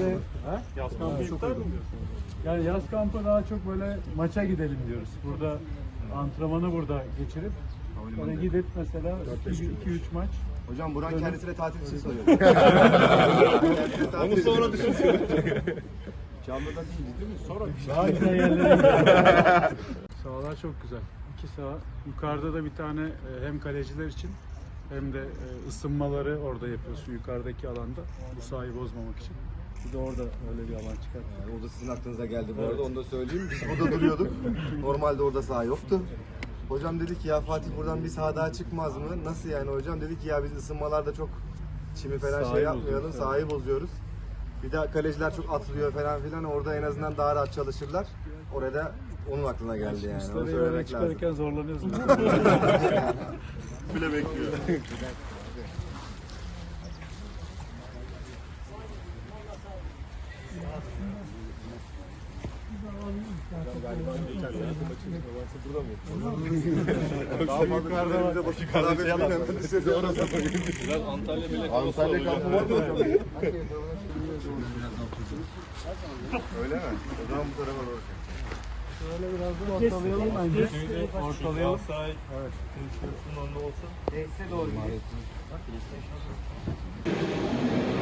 böyle Ha? Yaz kampı iptal mi diyorsun? yani yaz kampı daha çok böyle maça gidelim diyoruz. Burada antrenmanı burada geçirip böyle gidip mesela 2-3 maç Hocam Buran kendisine tatil için soruyor. Onu sonra düşünsün. Canlıda değil değil mi? Sonra daha güzel yerlere. Sahalar çok güzel. İki saha. Yukarıda da bir tane e, hem kaleciler için hem de e, ısınmaları orada yapıyorsun yukarıdaki alanda. Bu sahayı bozmamak için. Bir de orada öyle bir alan çıkar. O da sizin aklınıza geldi bu arada onu da söyleyeyim. Biz burada duruyorduk. Normalde orada saha yoktu. Hocam dedi ki ya Fatih buradan bir saha daha çıkmaz mı? Nasıl yani hocam? Dedi ki ya biz ısınmalarda çok çimi falan Sahayı şey yapmayalım, bozuyoruz, sahayı bozuyoruz. Bir de kaleciler çok atlıyor falan filan. Orada en azından daha rahat çalışırlar. Orada onun aklına geldi yani. Onu söylemek lazım. çıkarken zorlanıyorsun. Bile bekliyor. Daha yukarıda var. Yukarıda şey yalan. Biraz Antalya bile Antalya kampı var mı? Öyle mi? O zaman bu tarafa doğru. Şöyle biraz da ortalayalım bence. Ortalayalım. Evet. önünde olsa. Neyse doğru gidiyor. Ee,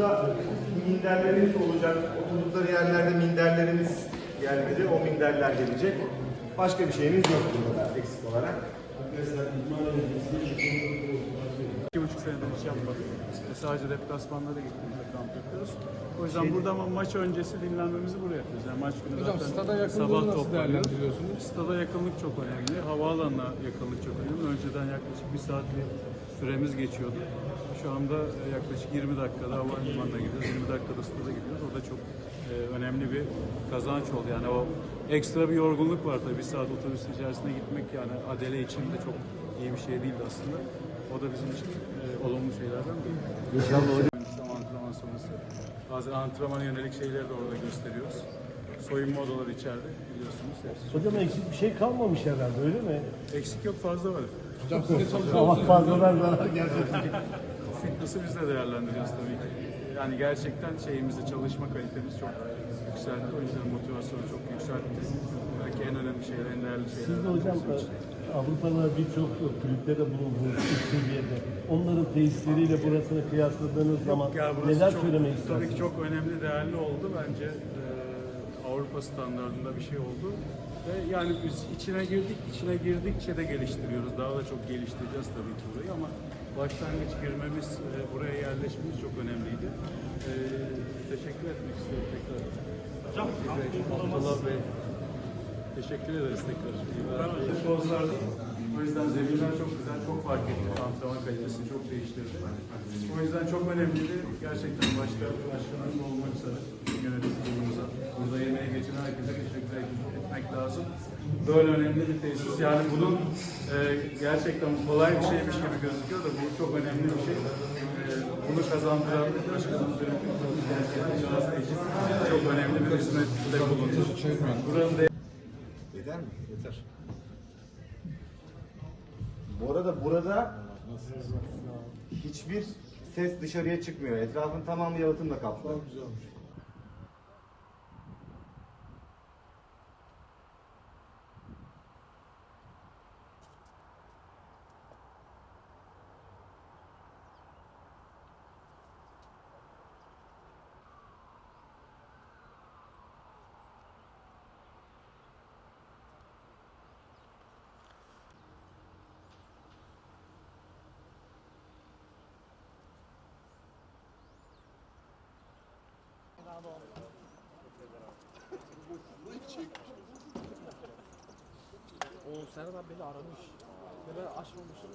burada minderlerimiz olacak. Oturdukları yerlerde minderlerimiz gelmedi. O minderler gelecek. Başka bir şeyimiz yok burada eksik olarak. Buçuk senedir hiç yapmadık. E, Sadece deplasmanlara gittiğimizde kamp yapıyoruz. O yüzden burada ama maç öncesi dinlenmemizi buraya yapıyoruz. Yani maç günü Hocam zaten stada sabah toplanıyoruz. Stada yakınlık çok önemli. Havaalanına yakınlık çok önemli. Önceden yaklaşık bir saat bir süremiz geçiyordu. Şu anda yaklaşık 20 dakikada havalimanına gidiyoruz. 20 dakikada stada gidiyoruz. O da çok e, önemli bir kazanç oldu. Yani o ekstra bir yorgunluk var tabii. Bir saat otobüs içerisinde gitmek yani Adele için de çok iyi bir şey değildi aslında. O da bizim için e, olumlu şeylerden biri. İnşallah hocam. antrenman sonrası. Bazen antrenmana yönelik şeyleri de orada gösteriyoruz. Soyunma odaları içeride biliyorsunuz. Hepsi. Hocam eksik bir şey kalmamış herhalde öyle mi? Eksik yok fazla var. Hocam siz çalışıyorsunuz. fazladan zarar gelecek. Fitness'ı biz de değerlendiriyoruz tabii ki. Yani gerçekten şeyimizi, çalışma kalitemiz çok yükseldi. O yüzden motivasyonu çok yükseltti. Belki en önemli şeyler, en değerli şeyler. Siz de hocam Avrupa'da birçok kulüpte de bulundunuz üst seviyede. Onların tesisleriyle burasını kıyasladığınız zaman Ya burası neler çok- söylemek Tabii istersiniz? ki çok önemli, değerli oldu. Bence e, Avrupa standartında bir şey oldu. Ve yani biz içine girdik, içine girdikçe de geliştiriyoruz. Daha da çok geliştireceğiz tabii ki burayı ama başlangıç girmemiz, e, buraya yerleşmemiz çok önemliydi. E, teşekkür etmek istiyorum tekrar. Hocam, Abdullah Bey. Teşekkür ederiz tekrar. Futbolcular o yüzden zeminler çok güzel, çok fark etti. Antrenman kalitesini çok değiştirdi. O yüzden çok önemliydi. Gerçekten başta başkanımız olmak üzere kurulumuza, burada yemeğe geçen herkese teşekkür etmek lazım. Böyle önemli bir tesis. Yani bunun e, gerçekten kolay bir şeymiş gibi gözüküyor da bu çok önemli bir şey. E, bunu kazandıran başkanımız yönetim çok önemli bir hizmette bulundu. Buranın Yeter mi? Yeter. Bu arada burada hiçbir ses dışarıya çıkmıyor. Etrafın tamamı yalıtımla kaplı. O Serdar beni aramış. Ve ben açmamışım.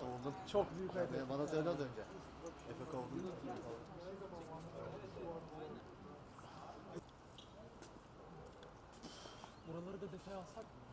Kovdum. Çok büyük hayal. Bana söyledi az önce. Efe kovdu. Buraları da detay alsak mı?